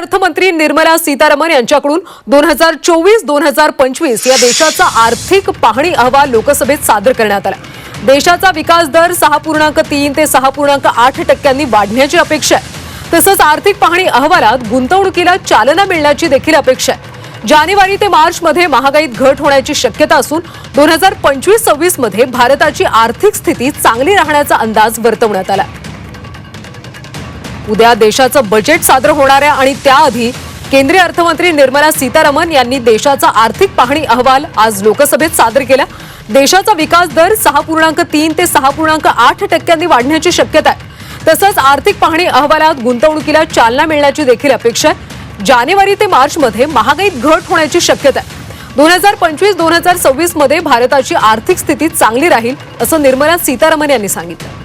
अर्थमंत्री निर्मला सीतारामन यांच्याकडून दोन हजार चोवीस दोन हजार पंचवीस या देशाचा आर्थिक पाहणी अहवाल लोकसभेत सादर करण्यात आला. देशाचा विकास दर सहा पूर्णांक तीन ते सहा पूर्णांक आठ टक्क्यांनी वाढण्याची अपेक्षा आहे. तसंच आर्थिक पाहणी अहवालात गुंतवणुकीला चालना मिळण्याची देखील अपेक्षा आहे. जानेवारी ते मार्च मध्ये महागाईत घट होण्याची शक्यता असून दोन हजार पंचवीस सव्वीसमध्ये भारताची आर्थिक स्थिती चांगली राहण्याचा अंदाज वर्तवण्यात आला. उद्या देशाचं बजेट सादर होणार आहे आणि त्याआधी केंद्रीय अर्थमंत्री निर्मला सीतारामन यांनी देशाचा आर्थिक पाहणी अहवाल आज लोकसभेत सादर केला. देशाचा विकास दर सहा पूर्णांक तीन ते सहा पूर्णांक आठ टक्क्यांनी वाढण्याची शक्यता आहे. तसंच आर्थिक पाहणी अहवालात गुंतवणुकीला चालना मिळण्याची देखील अपेक्षा आहे. जानेवारी ते मार्चमध्ये महागाईत घट होण्याची शक्यता आहे. दोन हजार पंचवीस दोन हजार सव्वीसमध्ये भारताची आर्थिक स्थिती चांगली राहील असं निर्मला सीतारामन यांनी सांगितलं.